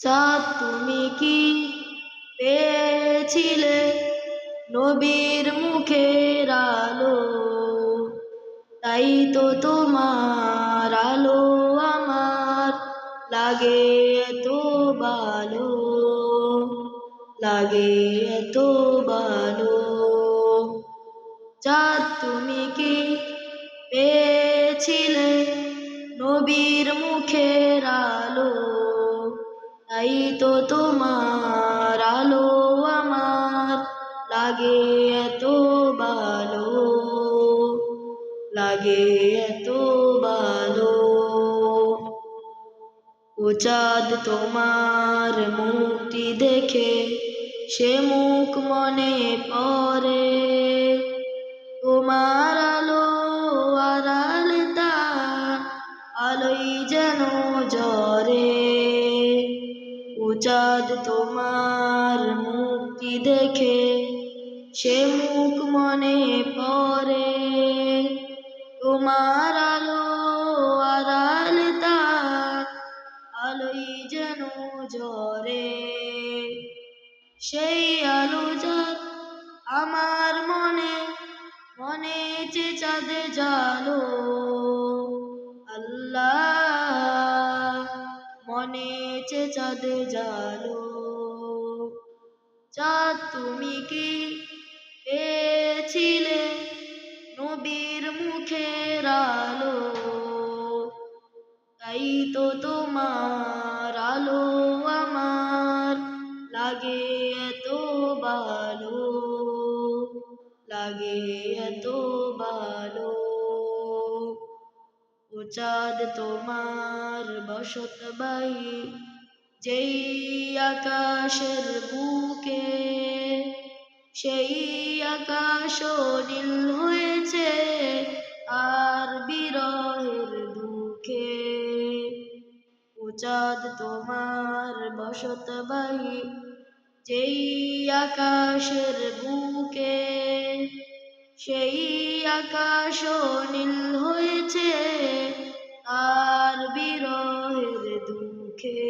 চাঁদ তুমি কি পেয়েছিলে নবীর মুখের আলো? তাই তো তোমার আলো আমার লাগে এত ভালো, লাগে এত ভালো। চাঁদ তুমি কি পেয়েছিলে নবীর মুখের আলো? তাই তো তোমার আলো আমার লাগে এত ভালো, লাগে এত ভালো। ও চাঁদ তোমার মুক্তি দেখে সে মুখ মনে পড়ে। চাঁদ তোমার মুক্তি দেখে, সে মুখ মনে পড়ে। তোমার আলো তার, আলোই যেন জরে সেই আলো যাক আমার মনে মনে যে চাঁদে জালো। চাঁদে জালো। চাঁদ তুমি কি পেয়েছিলে নবীর মুখের আলো? তাই তো তোমার আলো আমার লাগে এত ভালো, লাগে এত ভালো। ও চাঁদ তোমার বসত বাই যেই আকাশের বুকে, সেই আকাশ নীল হয়েছে আর বিরহের দুঃখে চাঁদ তোমার বসত বাই যেই আকাশের বুকে, সেই আকাশ নীল হয়েছে আর বিরহের দুঃখে।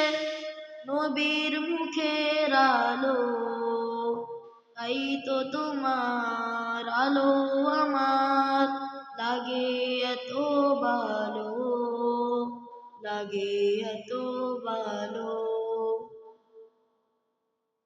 নবীর মুখের আলো তাই তো তোমার আলো আমার। লাগে এত ভালো লাগে এত ভালো।